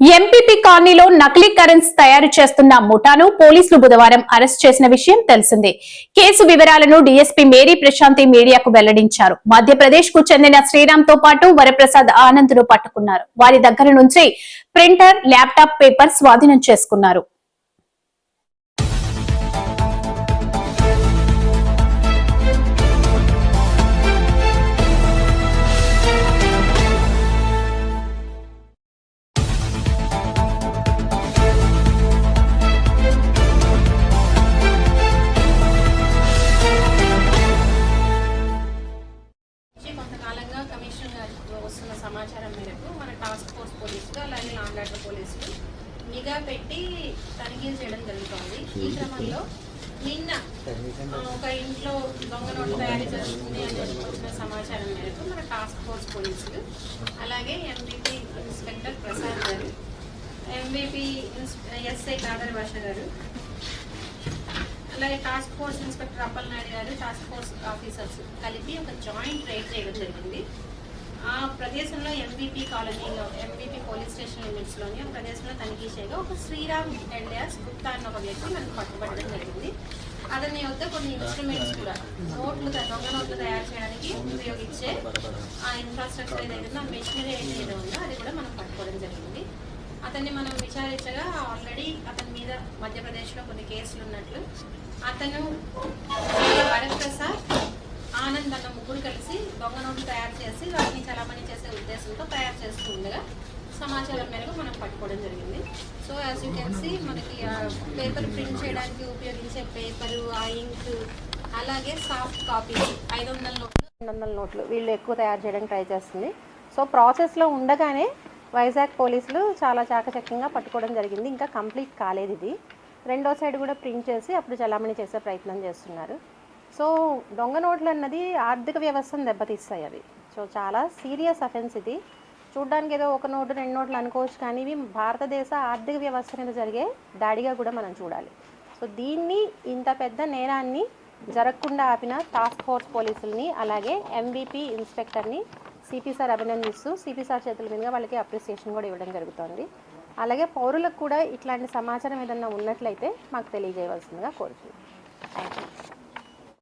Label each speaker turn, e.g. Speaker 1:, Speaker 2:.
Speaker 1: MPP కాలనీలో నకిలీ currency తయారు చేస్తున్న ముఠాను పోలీసులు బుధవారం అరెస్ట్ చేసిన విషయం తెలిసిందే. కేసు వివరాలను డీఎస్పీ మేరీ ప్రశాంతి మీడియాకు వెల్లడించారు. మధ్యప్రదేశ్కు చెందిన శ్రీరామ్తో పాటు వరప్రసాద్ ఆనంద్ను పట్టుకున్నారు. వారి దగ్గర నుంచి ప్రింటర్ ల్యాప్టాప్ పేపర్ స్వాధీనం చేసుకున్నారు.
Speaker 2: సమాచారం మేరకు మన టాస్క్ ఫోర్స్ పోలీసులు అలాగే లాండ్ ఆర్డర్ పోలీసులు నిఘా పెట్టి తనిఖీలు చేయడం జరుగుతుంది. ఈ క్రమంలో నిన్న ఒక ఇంట్లో దొంగ నోట్లు తయారీ జరుగుతుంది అని వచ్చిన సమాచారం మేరకు మన టాస్క్ ఫోర్స్ పోలీసులు అలాగే ఎంబీపీ ఇన్స్పెక్టర్ ప్రసాద్ గారు ఎంబీపీ ఎస్ఐ కాదర్ భాష గారు అలాగే task force inspector Appal Naidu గారు టాస్క్ ఫోర్స్ ఆఫీసర్స్ కలిపి ఒక జాయింట్ రైడ్ చేయడం జరిగింది. ఆ ప్రదేశంలో ఎంబీపీ కాలనీలో ఎంబీపీ పోలీస్ స్టేషన్ లిమిట్స్లోని ఒక ప్రదేశంలో తనిఖీ చేయగా ఒక శ్రీరామ్ ఎల్డియాస్ గుప్తా అన్న ఒక వ్యక్తి మనకు పట్టుబడడం జరిగింది. అతని వద్ద కొన్ని ఇన్స్ట్రుమెంట్స్ కూడా నోట్లు త- దొంగ నోట్లు తయారు చేయడానికి ఉపయోగించే ఆ ఇన్ఫ్రాస్ట్రక్చర్ ఏదైతే ఆ మెషినరీ ఏదైతే ఉందో అది కూడా మనం పట్టుకోవడం జరిగింది. అతన్ని మనం విచారించగా ఆల్రెడీ అతని మీద మధ్యప్రదేశ్లో కొన్ని కేసులు ఉన్నట్లు అతను వరప్రసాద్ ఆనంద్ అన్న ముగ్గురు కలిసి దొంగ నోట్లు తయారు చేసి వాటిని చలామణి చేసే తయారు చేస్తూ ఉండగా సమాచారం మేరకు మనం పట్టుకోవడం జరిగింది. So as you can see మనకి పేపర్ ప్రింట్ చేయడానికి ఉపయోగించే పేపరు ఆ ఇంక్ అలాగే సాఫ్ట్ కాపీస్ ఐదు వందల నోట్లు. రెండు వందల నోట్లు వీళ్ళు ఎక్కువ తయారు చేయడానికి ట్రై చేస్తుంది. సో ప్రాసెస్లో ఉండగానే వైజాగ్ పోలీసులు చాలా చాకచక్యంగా పట్టుకోవడం జరిగింది. ఇంకా కంప్లీట్ కాలేదు ఇది. రెండో సైడ్ కూడా ప్రింట్ చేసి అప్పుడు చలామణి చేసే ప్రయత్నం చేస్తున్నారు. సో దొంగ నోట్లు అన్నది ఆర్థిక వ్యవస్థను దెబ్బతీస్తాయి అవి. సో చాలా సీరియస్ అఫెన్స్ ఇది. చూడ్డానికి ఏదో ఒక నోటు రెండు నోట్లు అనుకోవచ్చు కానీ ఇవి భారతదేశ ఆర్థిక వ్యవస్థ మీద జరిగే దాడిగా కూడా మనం చూడాలి. సో దీన్ని ఇంత పెద్ద నేరాన్ని జరగకుండా ఆపిన టాస్క్ ఫోర్స్ పోలీసుల్ని అలాగే ఎంబీపీ ఇన్స్పెక్టర్ని సిపి సార్ అభినందిస్తూ సిపి సార్ చేతుల మీదుగా వాళ్ళకి అప్రిసియేషన్ కూడా ఇవ్వడం జరుగుతోంది. అలాగే పౌరులకు కూడా ఇట్లాంటి సమాచారం ఏదన్నా ఉన్నట్లయితే మాకు తెలియజేయవలసిందిగా కోరుతున్నాను థ్యాంక్ యూ